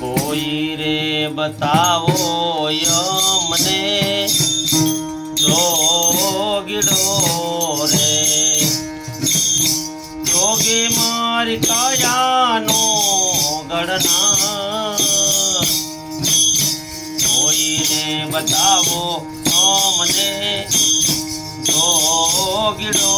કોઈ રે બતાવો મને જોગીડો રે જોગી મારી કયાનો ગણના કોઈ રે બતાવો મને જોગીડો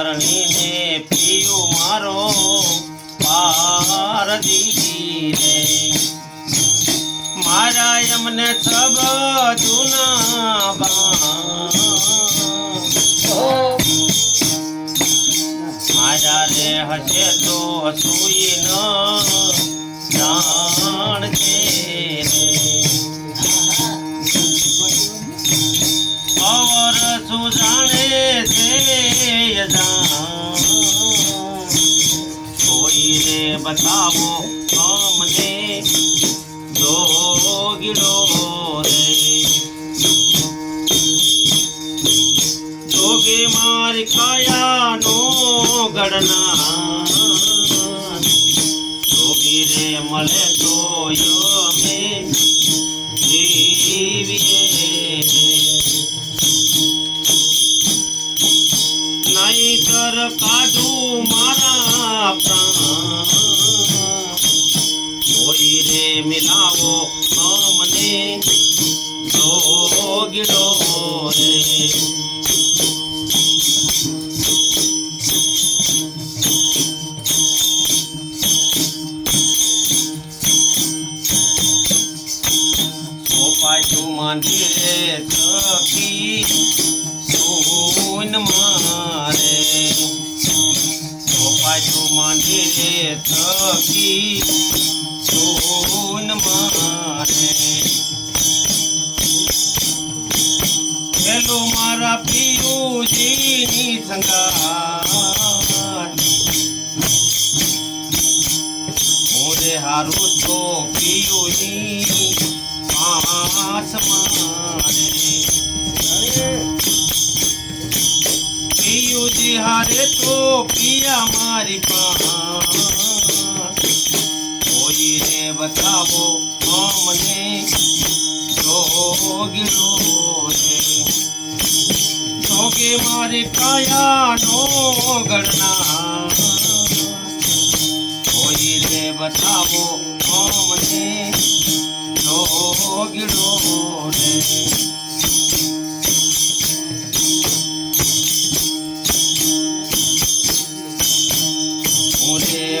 મોરે હરણીને પીયું મારો પારદી રે. મારા એમને સબ જૂના મારા રે હશે તો સુઈ ન યજાન. કોઈ રે બતાવો અમને જોગીડો રે જોગે મારી કાયાનો ગણના જોગી રે મળે તો નહીતર કાઢું મારા પ્રાણ. કોઈ રે મિલાવો અમને. જોગીડો સખી સોન મારે પેલો મારા પિયુજીની સંગાત મોરે હારું તો પિયુજી આસ પિયુજી હારે તો પિયા મારી પાસ કોઈ રે બતાવો મને જોગીડો રે જોગે મારી કાયાનો ગણના કોઈ રે બતાવો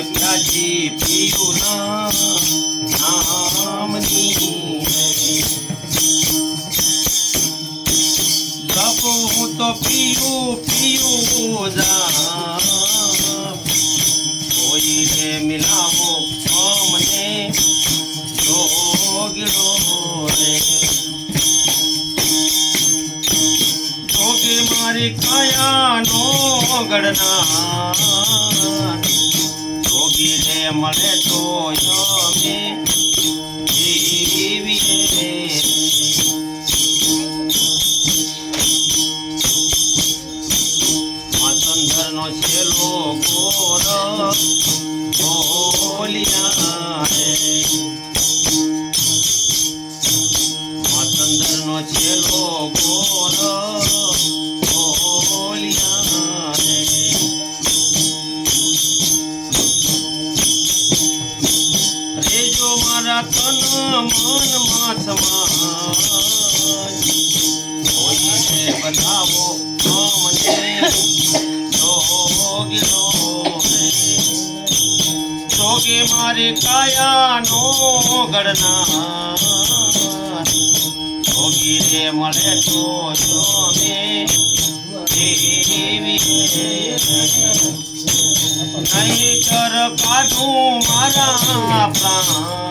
મોરે પ્યાજી પીયું ના નામની રે જપો હું મળે તો તન મનમાં સમાય કોઈને બતાવો અમને જોગીનો જોગે મારી કાયાનો ગણના જોગી રે મળે તો જોમે દેવીએ નહીતર કાઢું મારા પ્રાણ.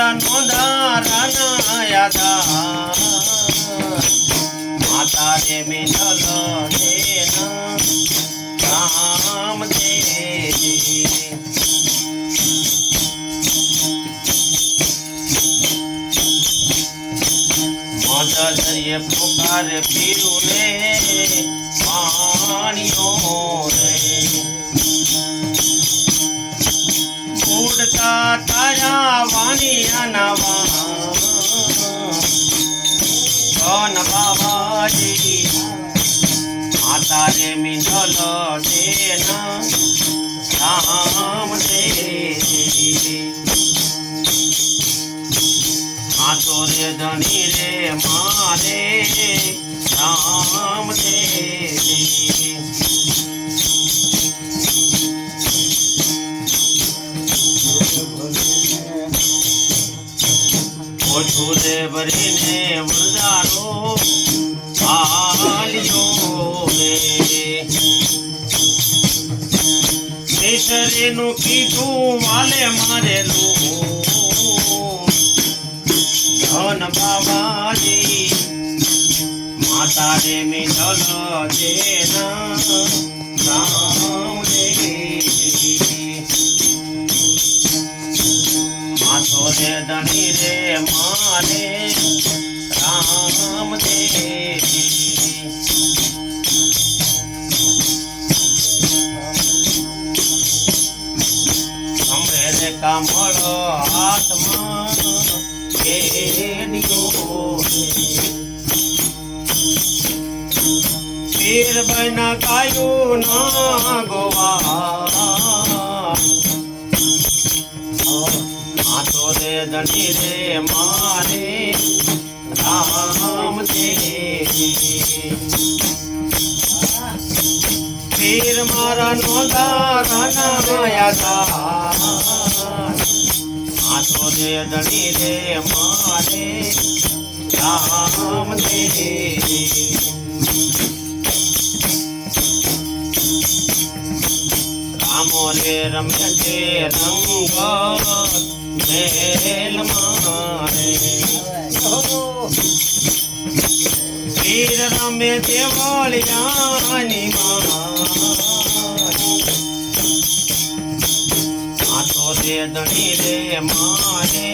મારા નોંધારાના યાદા માતા રે મિનલ દેના રામ દેજી મદદરીએ પોકારે પીરું રે પાણીઓ રે. તારા વાણિયાના વાન બાબાજી માતા રે મિનલ દેના રામ દેજી આતો રે ધણી રે મારે રામ દેવી રે ભરીને વરદાનો આલ્યો કેસરીનું કીધું વાલે મારેલું ધન બાબાજી માતા રે જેન રામ. ધણી રે મારે રામ દેવી કામળો કેડિયો પીર બના કાયું ના ગોવા. ધણી રે મારે રામ પીર મારા નોંધા ઘના યાદા આતો રે ધણી રે મારે રામ રામો રે રમે છે રંગ. મેલ મારે વીર રમે દેવળિયાની આતો રે ધણી રે મારે.